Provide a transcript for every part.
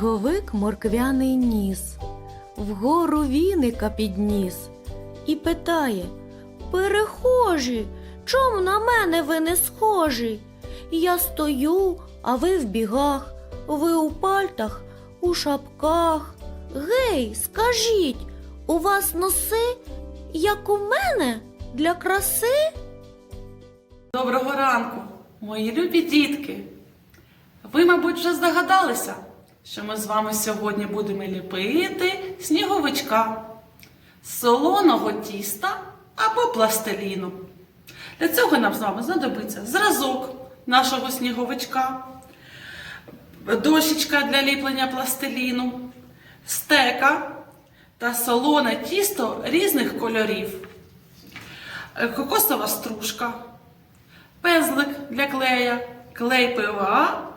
Сніговик морквяний ніс, вгору віника підніс і питає Перехожі, чом на мене ви не схожі? Я стою, а ви в бігах, ви у пальтах, у шапках. Гей, скажіть, у вас носи, як у мене, для краси? Доброго ранку, мої любі дітки. Ви, мабуть, вже здогадалися, що ми з вами сьогодні будемо ліпити сніговичка солоного тіста або пластиліну. Для цього нам з вами знадобиться зразок нашого сніговичка, дощечка для ліплення пластиліну, стека та солоне тісто різних кольорів, кокосова стружка, пензлик для клея, клей ПВА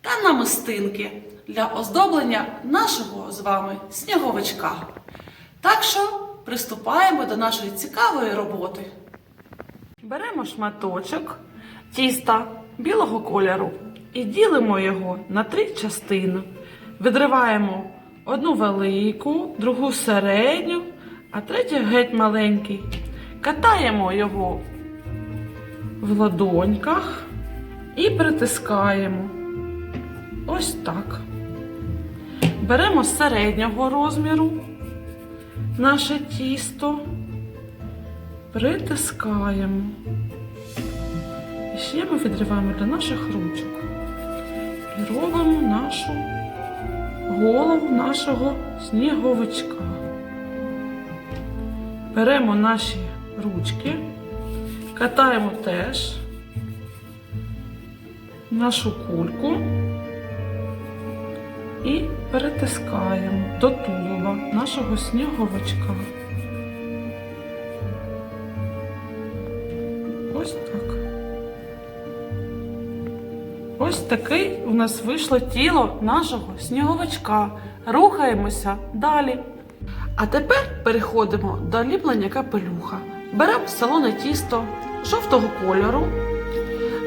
та намистинки для оздоблення нашого з вами сніговичка. Так що приступаємо до нашої цікавої роботи. Беремо шматочок тіста білого кольору і ділимо його на три частини. Відриваємо одну велику, другу середню, а третю геть маленький. Катаємо його в ладоньках і притискаємо. Ось так. Беремо середнього розміру наше тісто, притискаємо. І ще ми відриваємо для наших ручок. І робимо нашу голову нашого сніговичка. Беремо наші ручки. Катаємо теж нашу кульку і перетискаємо до тулуба нашого сніговичка. Ось так. Ось такий у нас вийшло тіло нашого сніговичка. Рухаємося далі. А тепер переходимо до ліплення капелюха. Беремо солоне тісто жовтого кольору,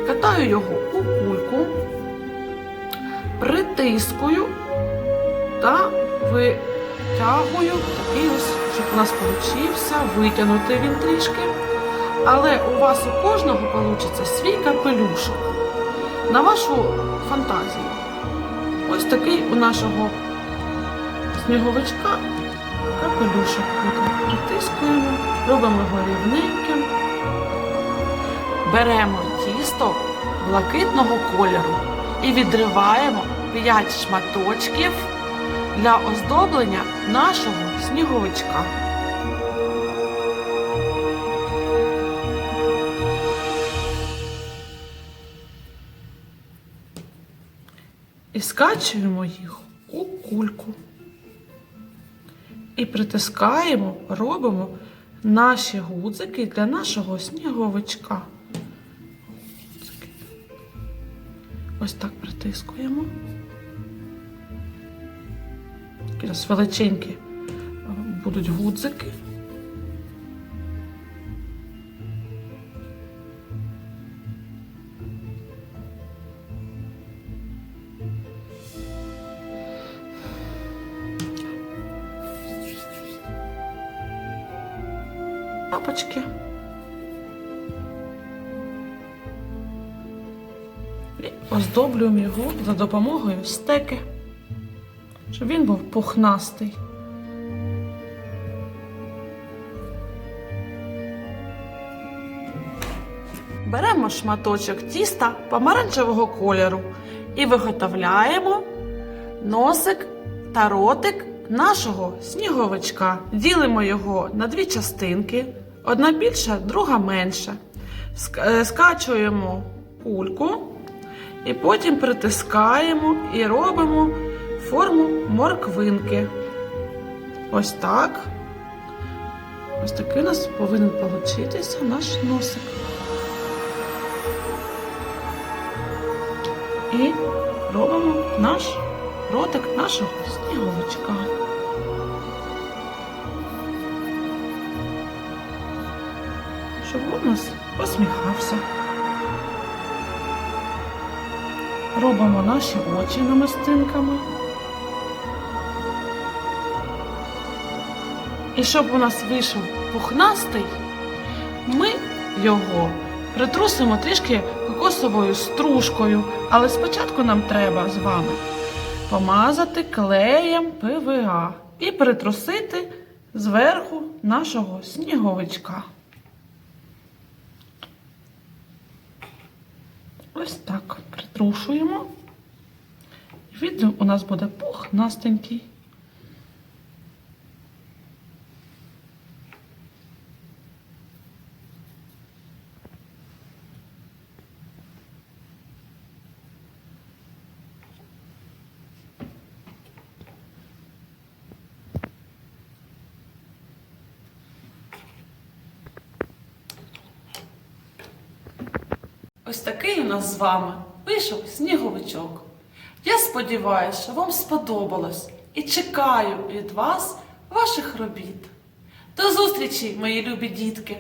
катаю його у кульку, притискую та витягую такий ось, щоб у нас получився, витягнути він трішки. Але у вас у кожного вийде свій капелюшок на вашу фантазію. Ось такий у нашого сніговичка капелюшок. Притискуємо, робимо його рівненьким. Беремо тісто блакитного кольору і відриваємо 5 шматочків для оздоблення нашого сніговичка. І скачуємо їх у кульку. І притискаємо, робимо наші гудзики для нашого сніговичка. Ось так притискуємо. Такі величенькі е, будуть гудзики. Лапочки. Оздоблюємо його за допомогою стеки, щоб він був пухнастий. Беремо шматочок тіста помаранчевого кольору і виготовляємо носик та ротик нашого сніговичка. Ділимо його на дві частинки, одна більша, друга менша. Е, Скачуємо кульку і потім притискаємо і робимо форму морквинки. Ось так. Ось такий у нас повинен получитися наш носик. І робимо наш ротик нашого сніговичка. Щоб у нас посміхався. робимо наші очі намистинками. І щоб у нас вийшов пухнастий, ми його притрусимо трішки кокосовою стружкою, але спочатку нам треба з вами помазати клеєм ПВА і притрусити зверху нашого сніговичка. Ось так притрушуємо. І у нас буде пухнастенький. Ось такий у нас з вами вийшов сніговичок. Я сподіваюся, що вам сподобалось і чекаю від вас ваших робіт. До зустрічі, мої любі дітки!